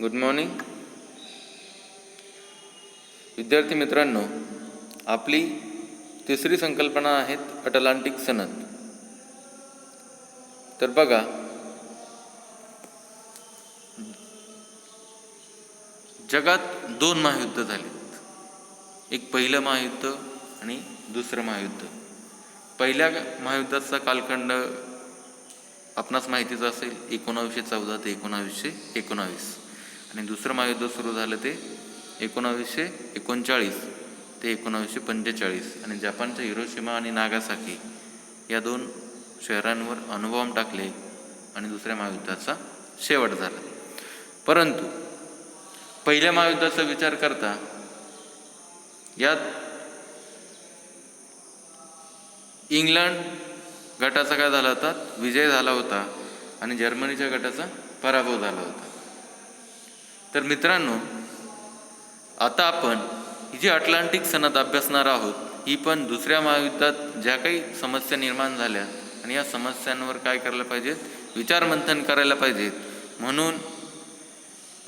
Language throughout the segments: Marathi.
गुड मॉर्निंग विद्यार्थी मित्रांनो आपली तिसरी संकल्पना आहेत अटलांटिक सनद. तर बघा जगात दोन महायुद्ध झालेत. एक पहिलं महायुद्ध आणि दुसरं महायुद्ध. पहिल्या महायुद्धाचा कालखंड आपणास माहितीच असेल एकोणावीसशे चौदा ते एकोणावीसशे एकोणावीस. आणि दुसरं महायुद्ध सुरू झालं ते एकोणावीसशे एकोणचाळीस ते एकोणावीसशे पंचेचाळीस. आणि जपानच्या हिरोशिमा आणि नागासाकी या दोन शहरांवर अणुबॉम्ब टाकले आणि दुसऱ्या महायुद्धाचा शेवट झाला. परंतु पहिल्या महायुद्धाचा विचार करता यात इंग्लंड गटाचा काय झाला होता? विजय झाला होता आणि जर्मनीच्या गटाचा पराभव झाला होता. तर मित्रांनो आता आपण ही जी अटलांटिक सनद अभ्यासणार आहोत ही पण दुसऱ्या महायुद्धात ज्या काही समस्या निर्माण झाल्या आणि या समस्यांवर काय करायला पाहिजेत? विचारमंथन करायला पाहिजेत. म्हणून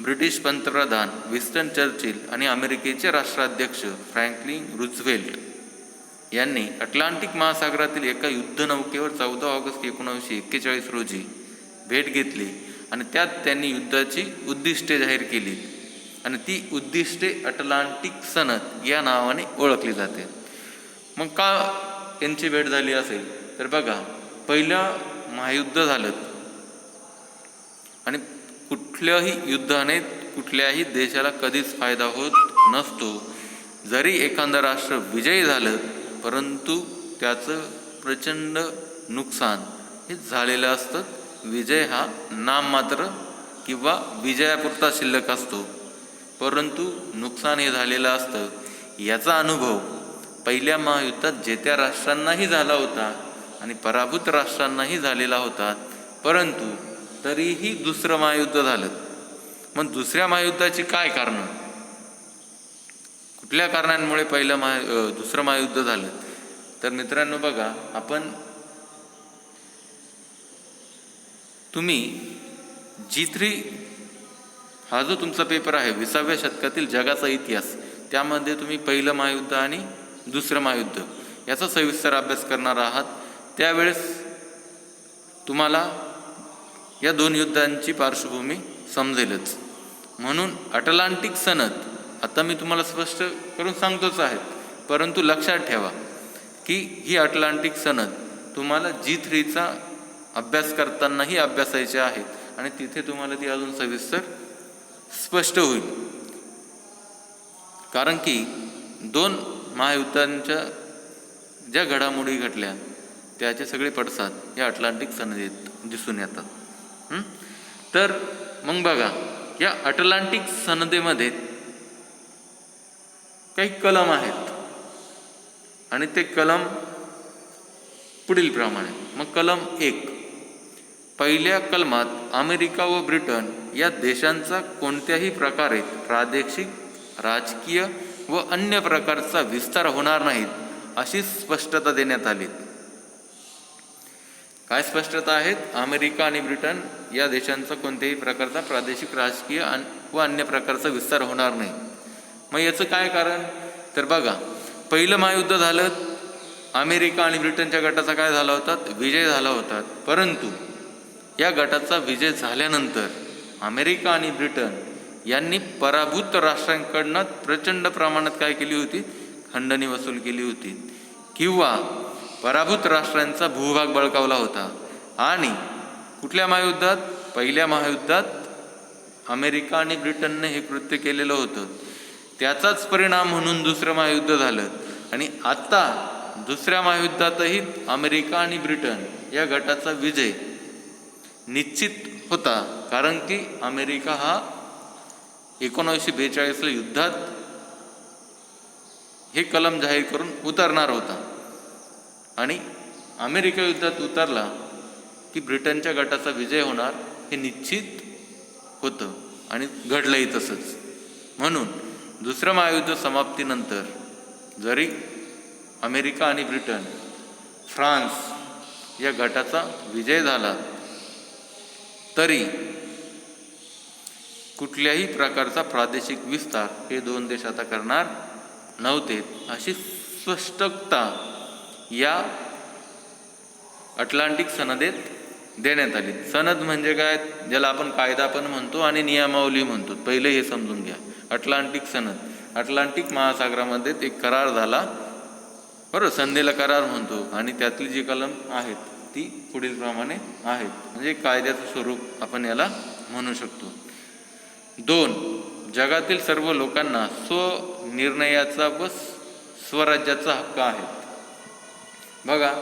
ब्रिटिश पंतप्रधान विस्टन चर्चिल आणि अमेरिकेचे राष्ट्राध्यक्ष फ्रँकलिन रुझवेल्ट यांनी अटलांटिक महासागरातील एका युद्धनौकेवर चौदा ऑगस्ट एकोणावीसशे एक्केचाळीस रोजी भेट घेतली. आणि त्यात त्यांनी युद्धाची उद्दिष्टे जाहीर केली. आणि ती उद्दिष्टे अटलांटिक सनद या नावाने ओळखली जाते. मग का त्यांची भेट झाली असेल? तर बघा पहिलं महायुद्ध झालं. आणि कुठल्याही युद्धाने कुठल्याही देशाला कधीच फायदा होत नसतो. जरी एखादं राष्ट्र विजयी झालं परंतु त्याचं प्रचंड नुकसान हे झालेलं असतं. विजय हा नाममात्र किंवा विजयापुरता शिल्लक असतो. परंतु नुकसान हे झालेलं असतं. याचा अनुभव पहिल्या महायुद्धात जे त्या राष्ट्रांनाही झाला होता आणि पराभूत राष्ट्रांनाही झालेला होता. परंतु तरीही दुसरं महायुद्ध झालं. मग दुसऱ्या महायुद्धाची काय कारणं? कुठल्या कारणांमुळे पहिलं महा दुसरं महायुद्ध झालं? तर मित्रांनो बघा आपण तुम्ही जी थ्री हा जो तुमचा पेपर आहे विसाव्या शतकातील जगाचा इतिहास त्यामध्ये तुम्ही पहिलं महायुद्ध आणि दुसरं महायुद्ध याचा सविस्तर अभ्यास करणार आहात. त्यावेळेस तुम्हाला या दोन युद्धांची पार्श्वभूमी समजेलच. म्हणून अटलांटिक सनद आता मी तुम्हाला स्पष्ट करून सांगतोच आहे परंतु लक्षात ठेवा की ही अटलांटिक सनद तुम्हाला जी थ्रीचा अभ्यास करतानाही अभ्यासायचे आहेत. आणि तिथे तुम्हाला ती अजून सविस्तर स्पष्ट होईल. कारण की दोन महायुद्धांच्या ज्या घडामोडी घडल्या त्याचे सगळे पडसाद या अटलांटिक सनदेत दिसून येतात. तर मग बघा या अटलांटिक सनदेमध्ये काही कलम आहेत. आणि ते कलम पुढील प्रमाणे. मग कलम एक. पहिल्या कलमात अमेरिका व ब्रिटन या देशांचा कोणत्याही प्रकारे प्रादेशिक राजकीय व अन्य प्रकारचा विस्तार होणार नाहीत अशी स्पष्टता देण्यात आली. काय स्पष्टता आहेत? अमेरिका आणि ब्रिटन या देशांचा कोणत्याही प्रकारचा प्रादेशिक राजकीय व अन्य प्रकारचा विस्तार होणार नाही. मग याचं काय कारण? तर बघा पहिलं महायुद्ध झालं अमेरिका आणि ब्रिटनच्या गटाचा काय झाला होता? विजय झाला होता. परंतु या गटाचा विजय झाल्यानंतर अमेरिका आणि ब्रिटन यांनी पराभूत राष्ट्रांकडनं प्रचंड प्रमाणात काय केली होती? खंडणी वसूल केली होती. किंवा पराभूत राष्ट्रांचा भूभाग बळकावला होता. आणि कुठल्या महायुद्धात? पहिल्या महायुद्धात अमेरिका आणि ब्रिटनने हे कृत्य केलेलं होतं. त्याचाच परिणाम म्हणून दुसरं महायुद्ध झालं. आणि आत्ता दुसऱ्या महायुद्धातही अमेरिका आणि ब्रिटन या गटाचा विजय निश्चित होता कारण की अमेरिका हा एकोणावीसशे बेचाळीसला युद्धात हे कलम जाहीर करून उतरणार होता. आणि अमेरिका युद्धात उतरला की ब्रिटनच्या गटाचा विजय होणार हे निश्चित होतं आणि घडलंही तसंच. म्हणून दुसरं महायुद्ध समाप्तीनंतर जरी अमेरिका आणि ब्रिटन फ्रान्स या गटाचा विजय झाला तरी कुठल्याही प्रकारचा प्रादेशिक विस्तार हे दोन देश आता करणार नव्हते. अशी स्पष्टता या अटलांटिक सनदेत देण्यात आली. सनद म्हणजे काय? ज्याला आपण कायदा पण म्हणतो आणि नियमावली म्हणतो. पहिले हे समजून घ्या. अटलांटिक सनद. अटलांटिक महासागरामध्ये एक करार झाला. बरोबर संधीला करार म्हणतो आणि त्यातली जी कलम आहेत ती पुढील प्रमाणे आहेत म्हणजे कायद्याचं स्वरूप आपण याला म्हणू शकतो. दोन जगातील सर्व लोकांना स्वनिर्णयाचा व स्वराज्याचा हक्क आहे. बघा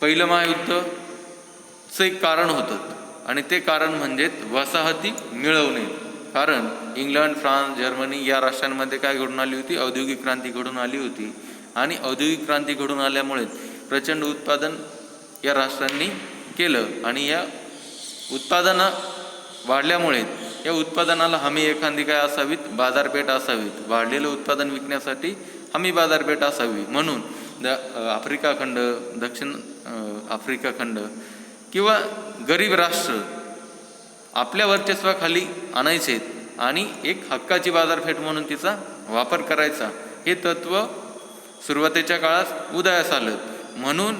पहिलं महायुद्धचं एक कारण होतं आणि ते कारण म्हणजे वसाहती मिळवणे. कारण इंग्लंड फ्रान्स जर्मनी या राष्ट्रांमध्ये काय घडून आली होती? औद्योगिक क्रांती घडून आली होती. आणि औद्योगिक क्रांती घडून आल्यामुळे प्रचंड उत्पादन या राष्ट्रांनी केलं आणि या उत्पादनं वाढल्यामुळे या उत्पादनाला हमी एखादी काय असावीत? बाजारपेठ असावीत. वाढलेलं उत्पादन विकण्यासाठी हमी बाजारपेठ असावी. म्हणून द आफ्रिका खंड दक्षिण आफ्रिका खंड किंवा गरीब राष्ट्र आपल्या वर्चस्वाखाली आणायचे आणि एक हक्काची बाजारपेठ म्हणून तिचा वापर करायचा. हे तत्त्व सुरुवातीच्या काळात उदयास आलं. म्हणून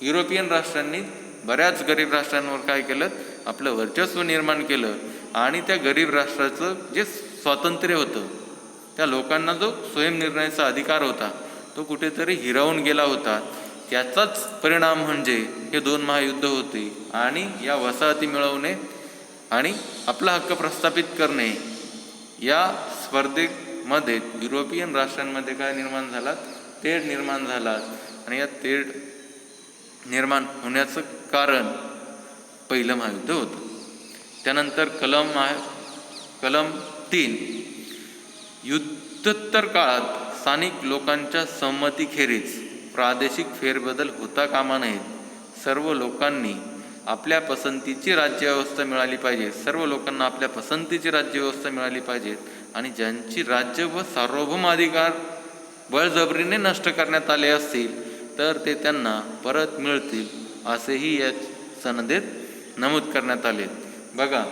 युरोपियन राष्ट्रांनी बऱ्याच गरीब राष्ट्रांवर काय केलं? आपलं वर्चस्व निर्माण केलं. आणि त्या गरीब राष्ट्राचं जे स्वातंत्र्य होतं त्या लोकांना जो स्वयंनिर्णयाचा अधिकार होता तो कुठेतरी हिरावून गेला होता. त्याचाच परिणाम म्हणजे हे दोन महायुद्ध होते आणि या वसाहती मिळवणे आणि आपला हक्क प्रस्थापित करणे. या स्पर्धेमध्ये युरोपियन राष्ट्रांमध्ये काय निर्माण झाला? तेढ निर्माण झाला. आणि या तेढ निर्माण होण्याचं कारण पहिलं महायुद्ध होतं. त्यानंतर कलम महा कलम तीन युद्धोत्तर काळात स्थानिक लोकांच्या संमतीखेरीज प्रादेशिक फेरबदल होता कामा नयेत सर्व लोकांनी आपल्या पसंतीची राज्यव्यवस्था मिळाली पाहिजे. सर्व लोकांना आपल्या पसंतीची राज्यव्यवस्था मिळाली पाहिजे आणि ज्यांची राज्य व सार्वभौम अधिकार बळजबरीने नष्ट करण्यात आले असतील तर ते त्यांना परत मिळतील असेही या सनदेत नमूद करण्यात आले. बघा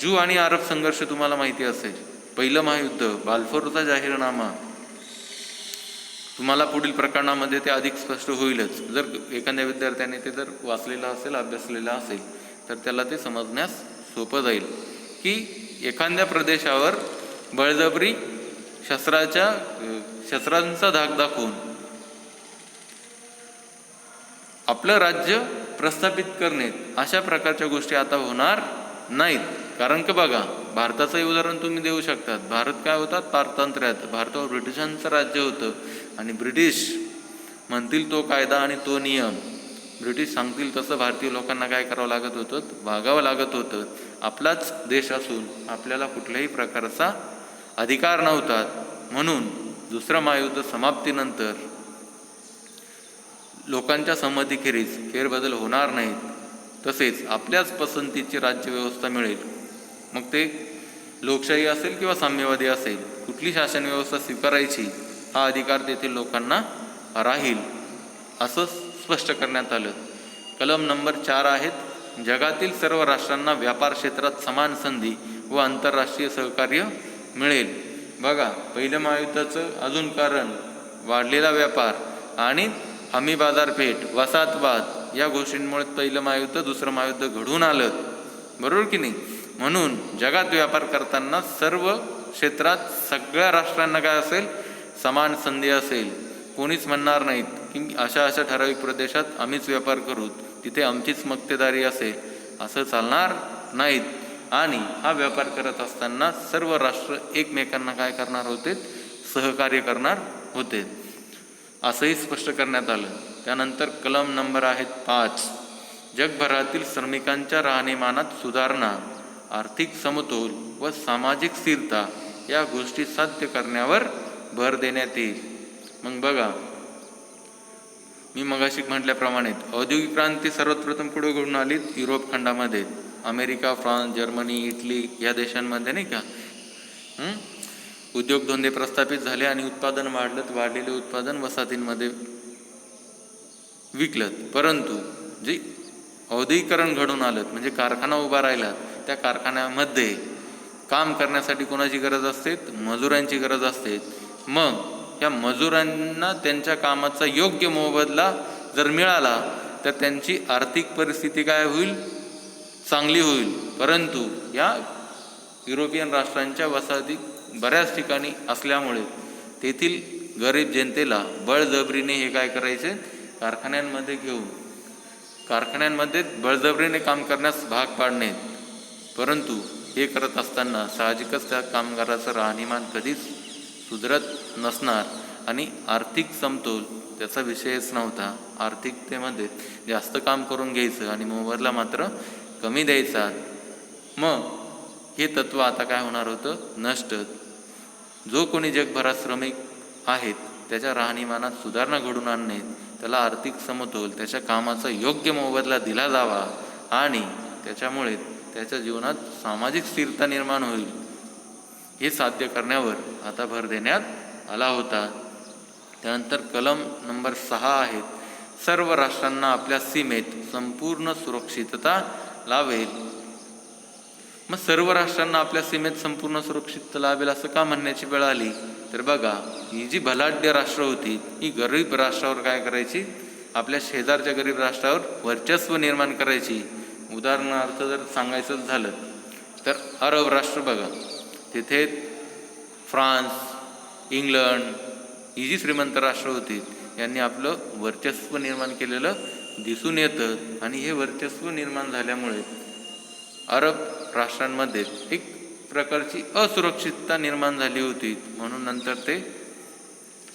जू आणि अरब संघर्ष तुम्हाला माहिती असेल. पहिलं महायुद्ध बाल्फोरचा जाहीरनामा. तुम्हाला पुढील प्रकरणामध्ये ते अधिक स्पष्ट होईलच. जर एखाद्या विद्यार्थ्याने ते जर वाचलेलं असेल अभ्यासलेलं असेल तर त्याला ते समजण्यास सोपं जाईल. की एखाद्या प्रदेशावर बळजबरी शस्त्राच्या शस्त्रांचा धाक दाखवून आपलं राज्य प्रस्थापित करणे. अशा प्रकारच्या गोष्टी आता होणार नाहीत. कारण का बघा भारताचंही उदाहरण तुम्ही देऊ शकतात. भारत काय होतात पारतंत्र्यात. भारतावर ब्रिटिशांचं राज्य होतं. आणि ब्रिटिश म्हणतील तो कायदा आणि तो नियम. ब्रिटिश सांगतील तसं भारतीय लोकांना काय करावं लागत होतं? वागावं लागत होतं. आपलाच देश असून आपल्याला कुठल्याही प्रकारचा अधिकार नव्हता. म्हणून दुसरं महायुद्ध समाप्तीनंतर लोकांच्या संमतीखेरीज फेरबदल होणार नाहीत. तसेच आपल्याच पसंतीची राज्यव्यवस्था मिळेल. मग ते लोकशाही असेल किंवा साम्यवादी असेल कुठली शासन व्यवस्था स्वीकारायची हा अधिकार तेथील लोकांना राहील असं स्पष्ट करण्यात आलं. कलम नंबर चार आहेत जगातील सर्व राष्ट्रांना व्यापार क्षेत्रात समान संधी व आंतरराष्ट्रीय सहकार्य मिळेल. बघा पहिलं महायुद्धाचं अजून कारण वाढलेला व्यापार आणि हमी बाजारपेठ वसाहतवाद या गोष्टींमुळे पहिलं महायुद्ध दुसरं महायुद्ध घडून आलं. बरोबर की नाही? म्हणून जगात व्यापार करताना सर्व क्षेत्रात सगळ्या राष्ट्रांना काय असेल? समान संधी असेल. कोणीच म्हणणार नाहीत की अशा अशा ठराविक प्रदेशात आम्हीच व्यापार करू. तिथे आमचीच मक्तेदारी असेल. असं चालणार नाहीत. आणि हा व्यापार करत असताना सर्व राष्ट्र एकमेकांना काय करणार होते? सहकार्य करणार होते. असंही स्पष्ट करण्यात आलं. त्यानंतर कलम नंबर आहेत पाच. जगभरातील श्रमिकांच्या राहणीमानात सुधारणा आर्थिक समतोल व सामाजिक स्थिरता या गोष्टी साध्य करण्यावर भर देण्यात येईल. मग बघा. मी मगाशी म्हटल्याप्रमाणे औद्योगिक क्रांती सर्वप्रथम पुढे घडून आली युरोप खंडामध्ये. अमेरिका फ्रान्स जर्मनी इटली या देशांमध्ये नाही का? उद्योगधंदे प्रस्थापित झाले आणि उत्पादन वाढलं वाढलेले उत्पादन वसाहतींमध्ये विकलं परंतु जे औद्योगिकरण घडून आलं म्हणजे कारखाना उभा राहिला त्या कारखान्यामध्ये काम करण्यासाठी कोणाची गरज असते? मजुरांची गरज असते. मग या मजुरांना त्यांच्या कामाचा योग्य मोबदला जर मिळाला तर त्यांची आर्थिक परिस्थिती काय होईल? चांगली होईल. परंतु या युरोपियन राष्ट्रांच्या वसाहती बऱ्याच ठिकाणी असल्यामुळे तेथील गरीब जनतेला बळजबरीने हे काय करायचे? कारखान्यांमध्ये घेऊन कारखान्यांमध्ये बळजबरीने काम करण्यास भाग पाडणे. परंतु हे करत असताना साहजिकच त्या कामगाराचं राहणीमान कधीच सुधरत नसणार आणि आर्थिक समतोल त्याचा विषयच नव्हता. आर्थिकतेमध्ये जास्त काम करून घ्यायचं आणि मोबदला मात्र कमी द्यायचा. मग हे तत्व आता काय होणार होतं? नष्ट. जो कोणी जगभरात श्रमिक आहेत त्याच्या राहणीमानात सुधारणा घडून आणणे त्याला आर्थिक समतोल त्याच्या कामाचा योग्य मोबदला दिला जावा आणि त्याच्यामुळे त्याच्या जीवनात सामाजिक स्थिरता निर्माण होईल हे साध्य करण्यावर आता भर देण्यात आला होता. त्यानंतर कलम नंबर सहा आहेत. सर्व राष्ट्रांना आपल्या सीमेत संपूर्ण सुरक्षितता लावेल मग सर्व राष्ट्रांना आपल्या सीमेत संपूर्ण सुरक्षित लाभेल असं का म्हणण्याची वेळ आली? तर बघा ही जी भलाढ्य राष्ट्र होती ही गरीब राष्ट्रावर काय करायची? आपल्या शेजारच्या गरीब राष्ट्रावर वर्चस्व निर्माण करायची. उदाहरणार्थ जर सांगायचं झालं तर अरब राष्ट्र बघा. तिथे फ्रान्स इंग्लंड ही जी श्रीमंत राष्ट्र होती यांनी आपलं वर्चस्व निर्माण केलेलं दिसून येतं. आणि हे वर्चस्व निर्माण झाल्यामुळे अरब राष्ट्रांमध्ये एक प्रकारची असुरक्षितता निर्माण झाली होती. म्हणून नंतर ते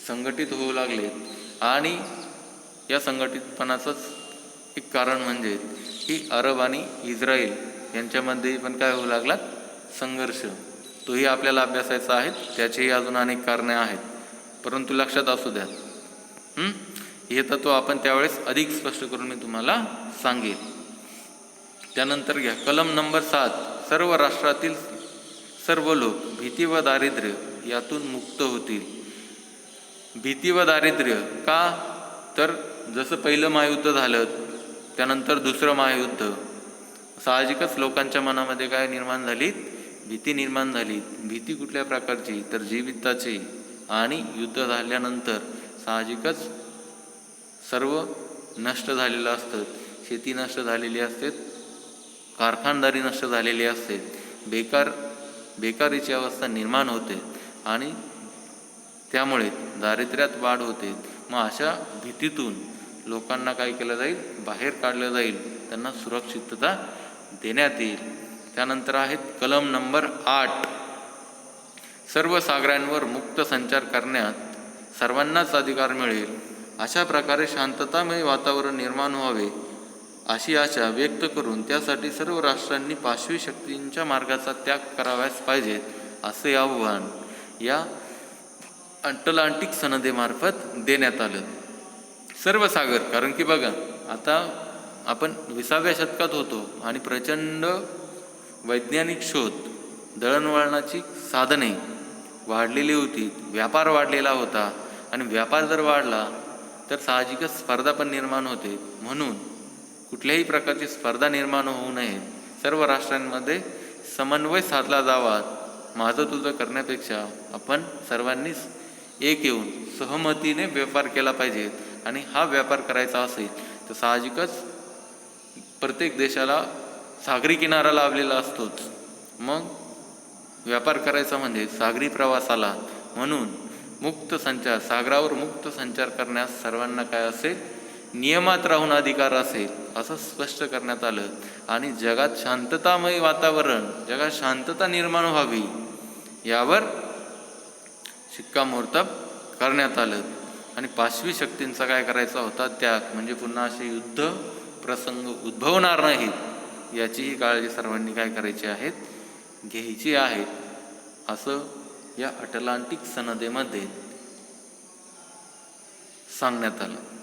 संघटित होऊ लागले. आणि या संघटितपणाचंच एक कारण म्हणजे की अरब आणि इस्रायल यांच्यामध्ये पण काय होऊ लागला? संघर्ष. तोही आपल्याला अभ्यासायचा आहे. त्याचेही अजून अनेक कारणे आहेत. परंतु लक्षात असू द्या. हं? हे तत्व आपण त्यावेळेस अधिक स्पष्ट करून मी तुम्हाला सांगेन. त्यानंतर घ्या. कलम नंबर सात. सर्व राष्ट्रातील सर्व लोक भीती व दारिद्र्य यातून मुक्त होतील. भीती व दारिद्र्य का? तर जसं पहिलं महायुद्ध झालं त्यानंतर दुसरं महायुद्ध. साहजिकच लोकांच्या मनामध्ये काय निर्माण झाली? भीती निर्माण झाली. भीती कुठल्या प्रकारची? तर जीविताची आणि युद्ध झाल्यानंतर साहजिकच सर्व नष्ट झालेलं असतं. शेती नष्ट झालेली असते. कारखानदारी नष्ट झालेली असते. बेकार बेकारीची अवस्था निर्माण होते आणि त्यामुळे दारिद्र्यात वाढ होते. मग अशा भीतीतून लोकांना काय केलं जाईल? बाहेर काढलं जाईल. त्यांना सुरक्षितता देण्यात येईल. त्यानंतर आहेत कलम नंबर आठ. सर्व सागरांवर मुक्त संचार करण्यात सर्वांनाच अधिकार मिळेल. अशा प्रकारे शांततामय वातावरण निर्माण व्हावे. अशी आशा व्यक्त करून त्यासाठी सर्व राष्ट्रांनी पाशवी शक्तींच्या मार्गाचा त्याग कराव्यास पाहिजे असे आव्हान या अटलांटिक सनदेमार्फत देण्यात आलं. सर्व सागर कारण की बघा आता आपण विसाव्या शतकात होतो आणि प्रचंड वैज्ञानिक शोध दळणवळणाची साधने वाढलेली होती व्यापार वाढलेला होता आणि व्यापार जर वाढला तर साहजिकच स्पर्धा पण निर्माण होते. म्हणून कुठल्याही प्रकारची स्पर्धा निर्माण होऊ नये. सर्व राष्ट्रांमध्ये समन्वय साधला जावा. माझं तुझं करण्यापेक्षा आपण सर्वांनीच एक येऊन सहमतीने व्यापार केला पाहिजे. आणि हा व्यापार करायचा असेल तर साहजिकच प्रत्येक देशाला सागरी किनारा लाभलेला असतोच. मग व्यापार करायचा म्हणजे सागरी प्रवासाला. म्हणून मुक्त संचार सागरावर मुक्त संचार करण्यास सर्वांना काय असेल? नियमात राहून अधिकार असेल असं स्पष्ट करण्यात आलं. आणि जगात शांततामय वातावरण जगात शांतता निर्माण व्हावी यावर शिक्कामोर्तब करण्यात आलं. आणि पाचवी शक्तींचा काय करायचा होता? त्याग म्हणजे पुन्हा असे युद्ध प्रसंग उद्भवणार नाहीत याचीही काळजी सर्वांनी काय करायची आहेत घ्यायची आहेत असं या अटलांटिक सनदेमध्ये सांगण्यात आलं.